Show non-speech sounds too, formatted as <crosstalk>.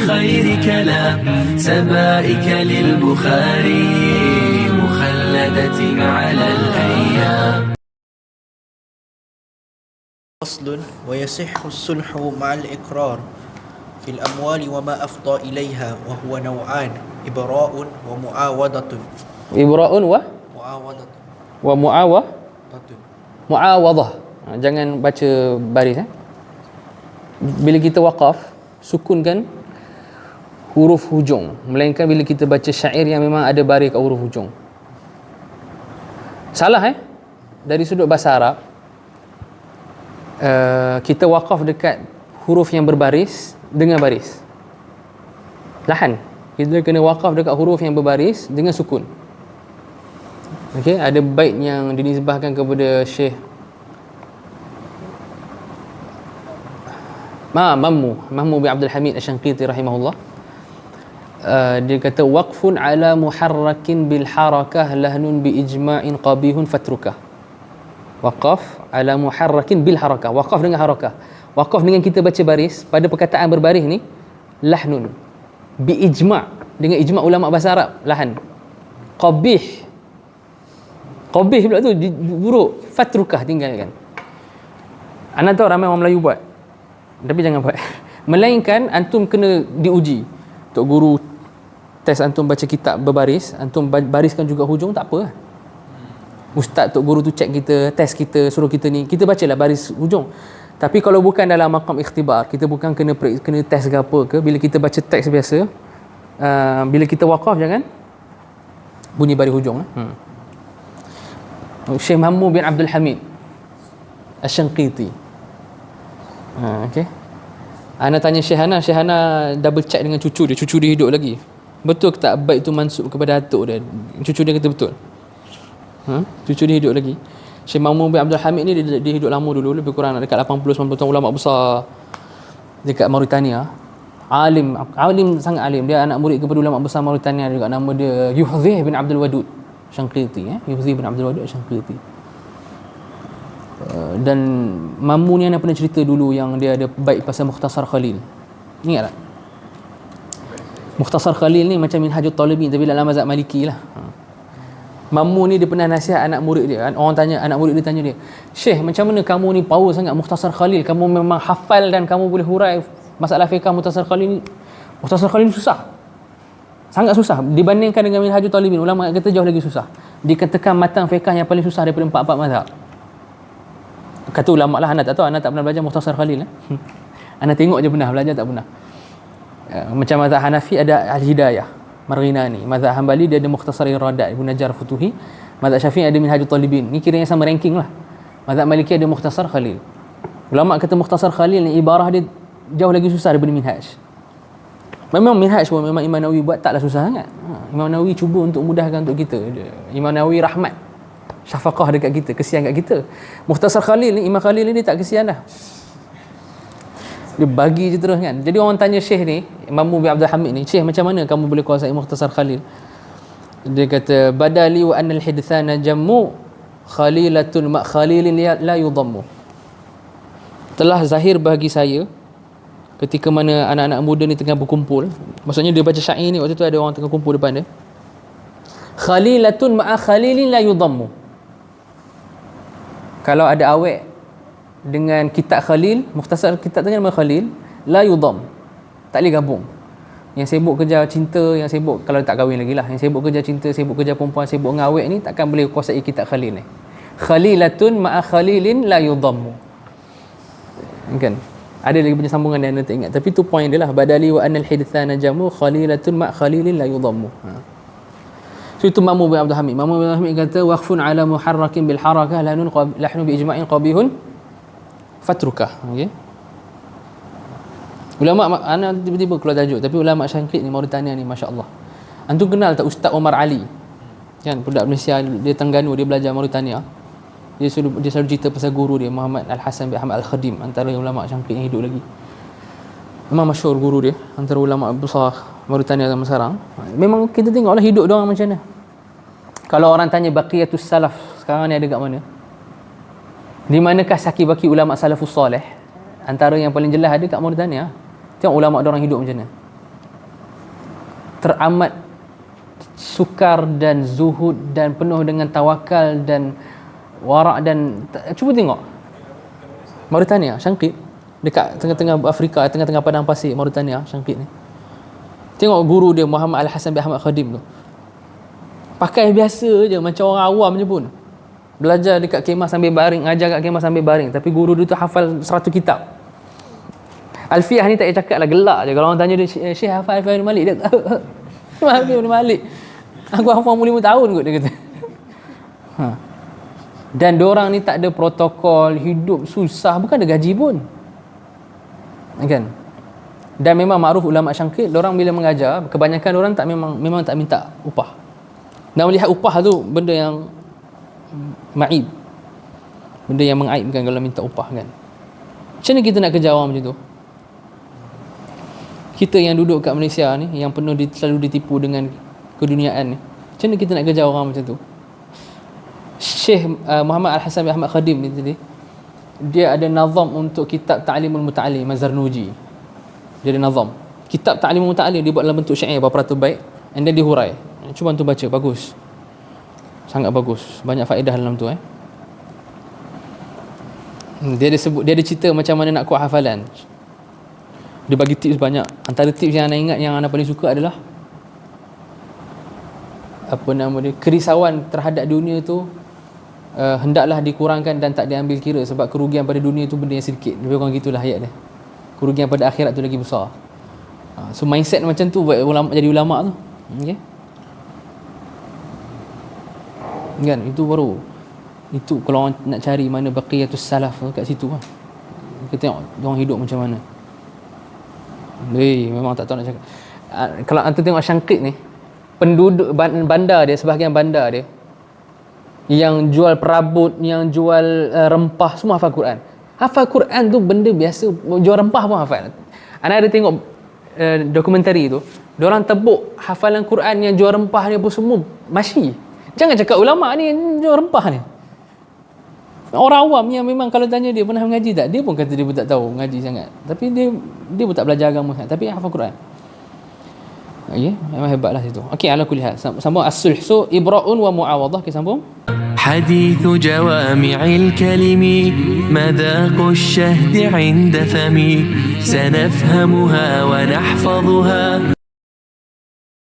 خير كلام سبائك للبخاري مخلدة على الأيام فصل ويصح الصلح مع الإقرار في الأموال وما أفضى إليها وهو نوعان إبراء ومعاوضة ibra'un wa معاوضة wa muawah muawadah ha, jangan baca baris eh bila kita waqaf sukunkan huruf hujung. Melainkan bila kita baca syair yang memang ada baris huruf hujung. Salah eh? Dari sudut bahasa Arab uh, kita waqaf dekat huruf yang berbaris dengan baris. Lahan. Kita kena waqaf dekat huruf yang berbaris dengan sukun. Okey, ada bait yang dinisbahkan kepada Syekh Ma Mammu, Mammu bin Abdul Hamid Asy-Syanqiti rahimahullah. Uh, dia kata waqfun ala muharrakin bil harakah lahnun bi ijma'in qabihun fatrukah. Waqaf ala muharrakin bil harakah. Waqaf dengan harakah. Waqaf dengan kita baca baris pada perkataan berbaris ni lahnun bi ijma' dengan ijma' ulama bahasa Arab lahan. Qabih Qabih pula tu buruk. Fatrukah tinggalkan. Anda tahu ramai orang Melayu buat. Tapi jangan buat. <laughs> Melainkan antum kena diuji. Tok guru test antum baca kitab berbaris, antum ba- bariskan juga hujung tak apa. Ustaz tok guru tu check kita, test kita, suruh kita ni, kita bacalah baris hujung. Tapi kalau bukan dalam makam ikhtibar, kita bukan kena kena test ke apa ke, bila kita baca teks biasa, uh, bila kita wakaf jangan bunyi baris hujung. eh. Hmm. Syekh Mahmud bin Abdul Hamid Asy-Syanqiti. Ha, okey. Ana tanya Syekh Hana, Syekh Hana double check dengan cucu dia, cucu dia hidup lagi. Betul ke tak baik tu mansub kepada atuk dia? Cucu dia kata betul. Ha? Cucu dia hidup lagi. Syekh Mahmud bin Abdul Hamid ni dia, dia hidup lama dulu, lebih kurang dekat 80 90 tahun ulama besar dekat Mauritania. Alim, alim sangat alim. Dia anak murid kepada ulama besar Mauritania juga nama dia Yuhzih bin Abdul Wadud. Syangqiti eh Yuhzi bin Abdul Wadud Syangqiti uh, dan Mamu ni ana pernah cerita dulu yang dia ada baik pasal Mukhtasar Khalil ingat tak Mukhtasar Khalil ni macam Minhajul Talibin tapi dalam mazhab Maliki lah ha. Mamu ni dia pernah nasihat anak murid dia orang tanya anak murid dia tanya dia Syekh macam mana kamu ni power sangat Mukhtasar Khalil kamu memang hafal dan kamu boleh hurai masalah fiqah Mukhtasar Khalil ni Mukhtasar Khalil ni susah Sangat susah dibandingkan dengan Minhajul Talibin. Ulama kata jauh lagi susah. Dikatakan matang fiqah yang paling susah daripada empat-empat mazhab. Kata ulama lah anak tak tahu, anak tak pernah belajar Mukhtasar Khalil. Eh? <laughs> anak tengok je pernah, belajar tak pernah. Ya, macam mazhab Hanafi ada Al-Hidayah, Marghina ni. Mazhab Hanbali dia ada Mukhtasar Iradat, Ibn Najar Futuhi. Mazhab Syafi'i ada Minhajul Talibin. Ni kiranya sama ranking lah. Mazhab Maliki ada Mukhtasar Khalil. Ulama kata Mukhtasar Khalil ni ibarah dia jauh lagi susah daripada Minhaj. Memang minhaj pun memang Imam Nawawi buat taklah susah sangat. Ha, Imam Nawawi cuba untuk mudahkan untuk kita. Imam Nawawi rahmat. Syafaqah dekat kita, kesian kat kita. Mukhtasar Khalil ni, Imam Khalil ni dia tak kesian dah. Dia bagi je terus kan. Jadi orang tanya Syekh ni, Imam bin Abdul Hamid ni, Syekh macam mana kamu boleh kuasai Mukhtasar Khalil? Dia kata, Badali wa annal hidthana jammu khalilatun ma khalilin la- yudammu. Telah zahir bagi saya ketika mana anak-anak muda ni tengah berkumpul maksudnya dia baca syair ni waktu tu ada orang tengah kumpul depan dia khalilatun ma'a khalilin la yudammu kalau ada awek dengan kitab khalil mukhtasar kitab tu nama khalil la yudam tak boleh gabung. Yang sibuk kerja cinta yang sibuk kalau tak kahwin lagi lah. Yang sibuk kerja cinta sibuk kerja perempuan sibuk dengan awek ni takkan boleh kuasai kitab khalil ni. Khalilatun ma'a khalilin la yudammu kan? Ada lagi punya sambungan yang tak ingat. Tapi tu point dia lah. Badali wa annal hidthana jamu khalilatun ma khalilin la yudammu ha. so itu Mamu bin Abdul Hamid. Mamu bin Abdul Hamid kata waqfun ala muharrakin bil harakah lanun lahnu bi ijma'in qabihun fatrukah okey. Ulama ma- ana tiba-tiba keluar tajuk tapi ulama Syangkit ni Mauritania ni masya-Allah. Antum kenal tak Ustaz Omar Ali? Kan budak Malaysia dia Tengganu dia belajar Mauritania. Dia selalu dia selalu cerita pasal guru dia Muhammad Al Hasan bin Ahmad Al Khadim antara ulama Syangkit yang hidup lagi. Memang masyhur guru dia antara ulama besar Mauritania zaman sekarang. Memang kita tengoklah hidup dia orang macam mana. Kalau orang tanya baqiyatus salaf sekarang ni ada kat mana di manakah saki baki ulama salafus soleh antara yang paling jelas ada kat Mauritania. Tengok ulama dia orang hidup macam mana. Teramat sukar dan zuhud dan penuh dengan tawakal dan warak dan cuba tengok. Mauritania Syangkit. Dekat tengah-tengah Afrika tengah-tengah padang pasir Mauritania Syangkit ni. Tengok guru dia Muhammad Al-Hasan bin Ahmad Khadim tu. Pakai biasa je macam orang awam je pun belajar dekat kemah sambil baring ngajar kat kemah sambil baring. Tapi guru dia tu hafal 100 kitab. Alfiah ni tak payah cakap lah gelak je. Kalau orang tanya dia "Syekh, Syekh hafal Alfiah bin Malik? Dia <laughs> Alfiah bin Malik. Aku hafal umur 5 tahun kot dia kata. <laughs> Ha. dan orang ni tak ada protokol hidup susah. Bukan ada gaji pun. Kan? Dan memang makruf ulama syangkit orang bila mengajar kebanyakan orang tak memang memang tak minta upah. Dan melihat upah tu benda yang maib benda yang mengaibkan kalau minta upah kan. Macam mana kita nak kerja orang macam tu? Kita yang duduk kat Malaysia ni yang penuh di, selalu ditipu dengan keduniaan ni. Macam mana kita nak kerja orang macam tu? Syekh uh, Muhammad Al-Hasan bin Ahmad Khadim ni tadi dia ada nazam untuk kitab Ta'limul Muta'alim Mazarnuji. Dia ada nazam. Kitab Ta'limul Muta'alim dia buat dalam bentuk syair berapa ratus baik and then dihurai cuba tu baca bagus sangat bagus. Banyak faedah dalam tu eh. Hmm, dia ada sebut dia ada cerita macam mana nak kuat hafalan. Dia bagi tips banyak. Antara tips yang anda ingat yang anda paling suka adalah apa nama dia kerisauan terhadap dunia tu uh, hendaklah dikurangkan dan tak diambil kira sebab kerugian pada dunia tu benda yang sedikit. Lebih kurang gitulah ayat dia. Kerugian pada akhirat tu lagi besar. Uh, so mindset macam tu buat ulama jadi ulama tu. Okey kan? Itu baru. Itu kalau orang nak cari mana baqiyatus salaf kat situ lah. Kita tengok orang hidup macam mana. Hei, memang tak tahu nak cakap. Uh, kalau anda tengok Syangkit ni penduduk ban- bandar dia sebahagian bandar dia yang jual perabot yang jual uh, rempah semua hafal Quran. Hafal Quran tu benda biasa jual rempah pun hafal. Anda ada tengok uh, dokumentari tu orang tebuk hafalan Quran yang jual rempah ni apa semua masyi jangan cakap ulama ni yang jual rempah ni orang awam yang memang kalau tanya dia pernah mengaji tak dia pun kata dia pun tak tahu mengaji sangat tapi dia dia pun tak belajar agama sangat tapi hafal Quran okey memang hebatlah situ okey ala kulli hal sambung as-sulh so ibra'un wa muawadah okey sambung حديث جوامع الكلم مذاق الشهد عند فمي سنفهمها ونحفظها